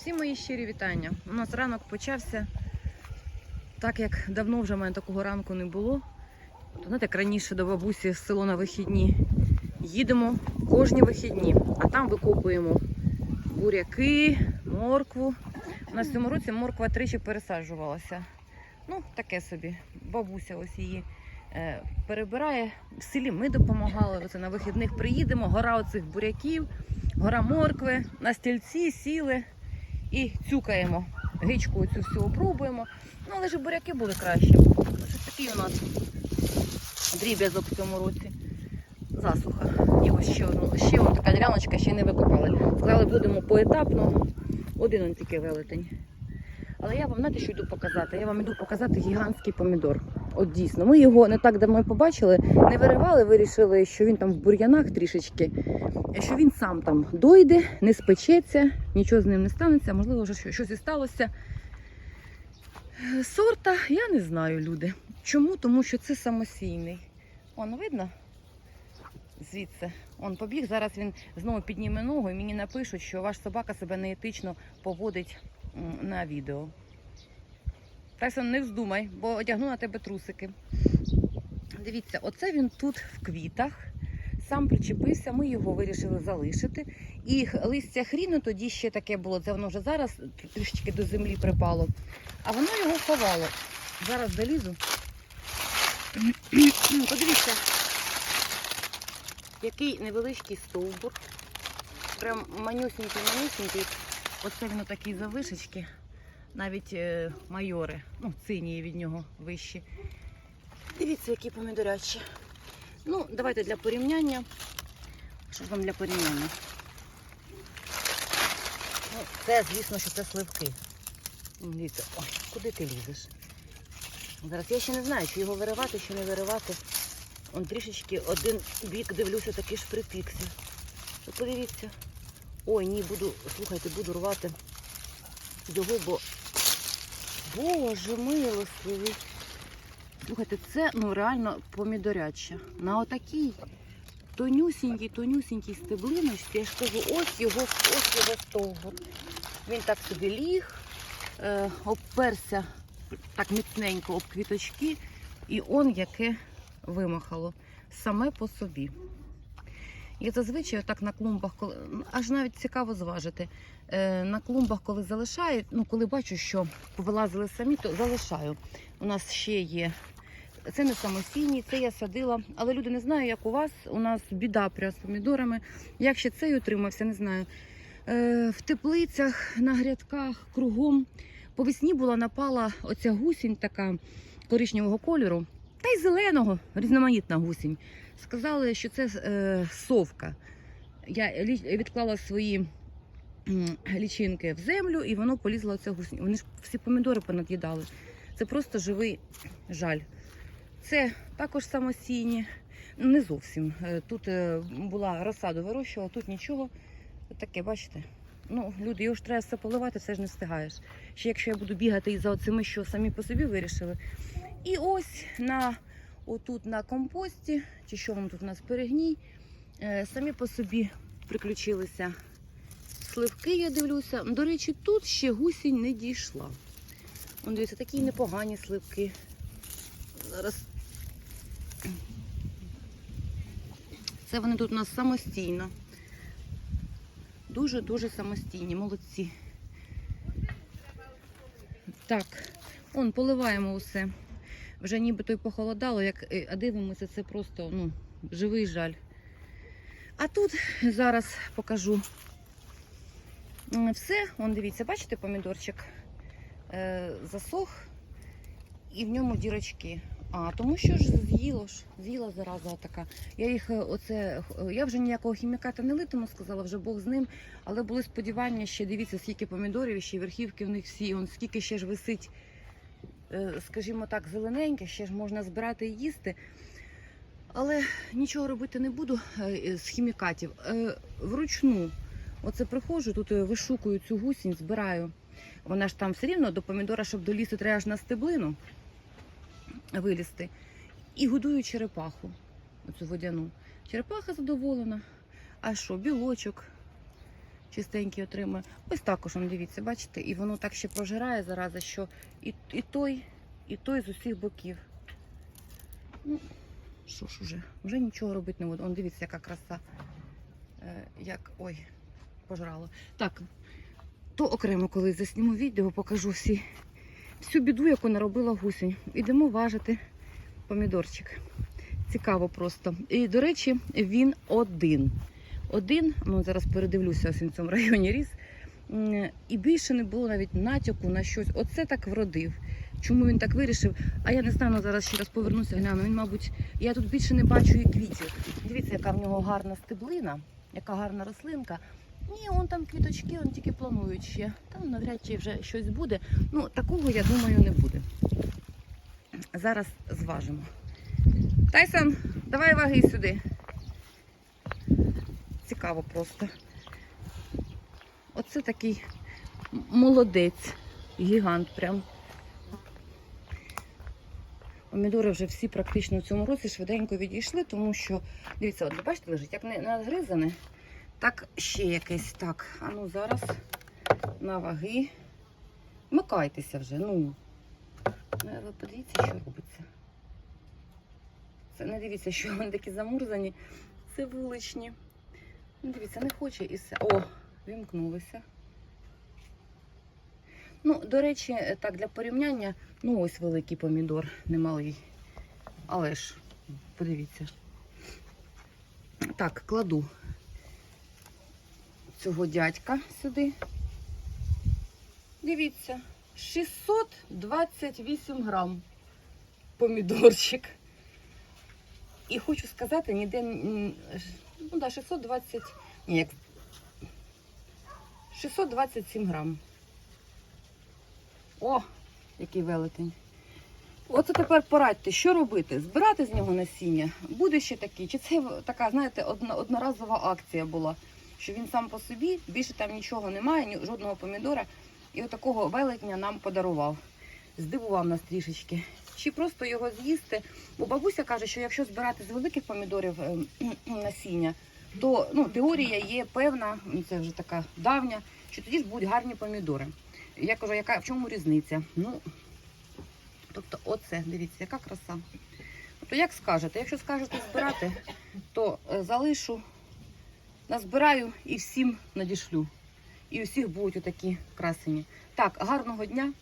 Всі мої щирі вітання. У нас ранок почався. Так як давно вже в мене такого ранку не було. То знаєте, як раніше до бабусі в село на вихідні. Їдемо кожні вихідні, а там викопуємо буряки, моркву. У нас в цьому році морква тричі пересаджувалася. Ну, таке собі. Бабуся ось її е, перебирає. В селі ми допомагали. Оце на вихідних приїдемо, гора оцих буряків, гора моркви, на стільці сіли і цюкаємо. Гичку цю всю опробуємо. Ну, але ж буряки були кращі. Ось такий у нас дріб'язок в цьому році. Засуха. І ось ще одну. Ще ось така діляночка, ще не викопали. Сказали, будемо поетапно. Один он тільки велетень. Але я вам знаєте, що йду показати? Я вам йду показати гігантський помідор. От дійсно, ми його не так давно побачили, не виривали, вирішили, що він там в бур'янах трішечки, що він сам там дойде, не спечеться, нічого з ним не станеться, можливо, вже щось- і сталося. Сорта я не знаю, люди. Чому? Тому що це самосійний. Вон видно? Звідси. Он побіг. Зараз він знову підніме ногу і мені напишуть, що ваш собака себе неетично поводить на відео. Тайсон, не вздумай, бо одягну на тебе трусики. Дивіться, оце він тут в квітах. Сам причепився, ми його вирішили залишити. І листя хріну тоді ще таке було, це воно вже зараз трішечки до землі припало. А воно його ховало. Зараз залізу. Подивіться, який невеличкий стовбур. Прям манюсінький. Оце він такий завишечки. Навіть е, майори, ну, синії від нього вищі. Дивіться, які помідорячі. Ну, давайте для порівняння. Що ж вам для порівняння? Ну, це, звісно, що це сливки. Дивіться, ой, куди ти лізеш? Зараз я ще не знаю, чи його виривати, чи не виривати. Он трішечки один бік дивлюся, такий ж припікся. Подивіться. Ой, ні, буду, слухайте, буду рвати його, бо Боже милостивий. Слухайте, це ну реально помідоряча. На отакій тонюсінькій, тонюсінькій стеблиночці, я ж кажу, ось його, ось його стовбур. Він так собі ліг, е, обперся так міцненько об квіточки, і он яке вимахало саме по собі. Я зазвичай так на клумбах, коли аж навіть цікаво зважити. Е, на клумбах, коли залишаю, ну коли бачу, що повилазили самі, то залишаю. У нас ще є. Це не самостійні, це я садила. Але люди не знаю, як у вас. У нас біда прям з помідорами. Як ще цей утримався, не знаю. Е, в теплицях, на грядках, кругом. По весні була напала оця гусінь така коричневого кольору, та й зеленого, різноманітна гусінь. Сказали, що це е, совка. Я відклала свої лічинки в землю, і воно полізло оця гусінь. Вони ж всі помідори понад'їдали. Це просто живий жаль. Це також самосійні. Ну, Не зовсім. Е, Тут е, була розсаду вирощувала, тут нічого. Таке, бачите? Ну, люди, його ж треба все поливати, все ж не встигаєш. Ще якщо я буду бігати і за оцими, що самі по собі вирішили. І ось на отут на компості, чи що вам тут у нас перегній, е, самі по собі приключилися сливки, я дивлюся. До речі, тут ще гусінь не дійшла. Вон, дивіться, такі непогані сливки. Зараз. Це вони тут у нас самостійно. Дуже-дуже самостійні, молодці. Так, он поливаємо усе. Вже нібито й похолодало, як, е, а дивимося, це просто ну, живий жаль. А тут зараз покажу все. Вон дивіться, бачите, помідорчик е, засох і в ньому дірочки. А, тому що ж з'їло ж, з'їла зараза така. Я їх е, оце, е, я вже ніякого хіміката не литиму, сказала, вже Бог з ним. Але були сподівання ще, дивіться, скільки помідорів, ще верхівки в них всі, он скільки ще ж висить, скажімо так, зелененьке, ще ж можна збирати і їсти. Але нічого робити не буду е, з хімікатів. Е, Вручну, оце приходжу, тут е, вишукую цю гусінь, збираю. Вона ж там все рівно до помідора, щоб долізти, треба ж на стеблину вилізти. І годую черепаху, оцю водяну. Черепаха задоволена. А що, білочок, чистенький отримує. Ось також он, дивіться, бачите, і воно так ще прожирає зараза, що і, і той, і той з усіх боків. Ну, що ж уже, вже нічого робити не буду. Он дивіться, яка краса. Е, як. Ой, пожрало. Так, то окремо, коли засніму відео, покажу всі, всю біду, яку наробила гусінь. Ідемо важити помідорчик. Цікаво просто. І, до речі, він один. Один, ну зараз передивлюся, ось він в цьому районі ріс. І більше не було навіть натяку на щось. Оце так вродив. Чому він так вирішив? А я не знаю, ну, зараз ще раз повернуся, гляну. Він, мабуть, я тут більше не бачу і квітів. Дивіться, яка в нього гарна стеблина, яка гарна рослинка. Ні, он там квіточки, он тільки планують ще. Там навряд чи вже щось буде. Ну, такого, я думаю, не буде. Зараз зважимо. Тайсон, давай ваги сюди. Цікаво просто. Оце такий молодець, гігант прям. Помідори вже всі практично в цьому році швиденько відійшли, тому що, дивіться, от ви бачите, лежить, як не надгризане, так ще якесь. Так, а ну зараз на ваги. Вмикайтеся вже, ну. Ну, Ви подивіться, що робиться. Це не дивіться, що вони такі замурзані. Це вуличні. Ну, дивіться, не хоче і все. О, вімкнулися. Ну, до речі, так, для порівняння, ну ось великий помідор, немалий. Але ж, подивіться. Так, кладу цього дядька сюди. Дивіться, 628 грам помідорчик. І хочу сказати, ніде, ну да, 620, ні, як 627 грам. О, який велетень. Оце тепер порадьте, що робити? Збирати з нього насіння? Буде ще такий? Чи це така, знаєте, одна, одноразова акція була? Що він сам по собі, більше там нічого немає, ні, жодного помідора. І отакого велетня нам подарував. Здивував нас трішечки. Чи просто його з'їсти? Бо бабуся каже, що якщо збирати з великих помідорів е, насіння, то ну, теорія є певна, це вже така давня, що тоді ж будуть гарні помідори. Я кажу, яка в чому різниця? Ну, тобто, оце, дивіться, яка краса. Тобто, як скажете, якщо скажете збирати, то е, залишу, назбираю і всім надішлю. І усіх будуть отакі красені. Так, гарного дня.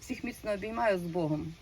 Всіх міцно обіймаю з Богом.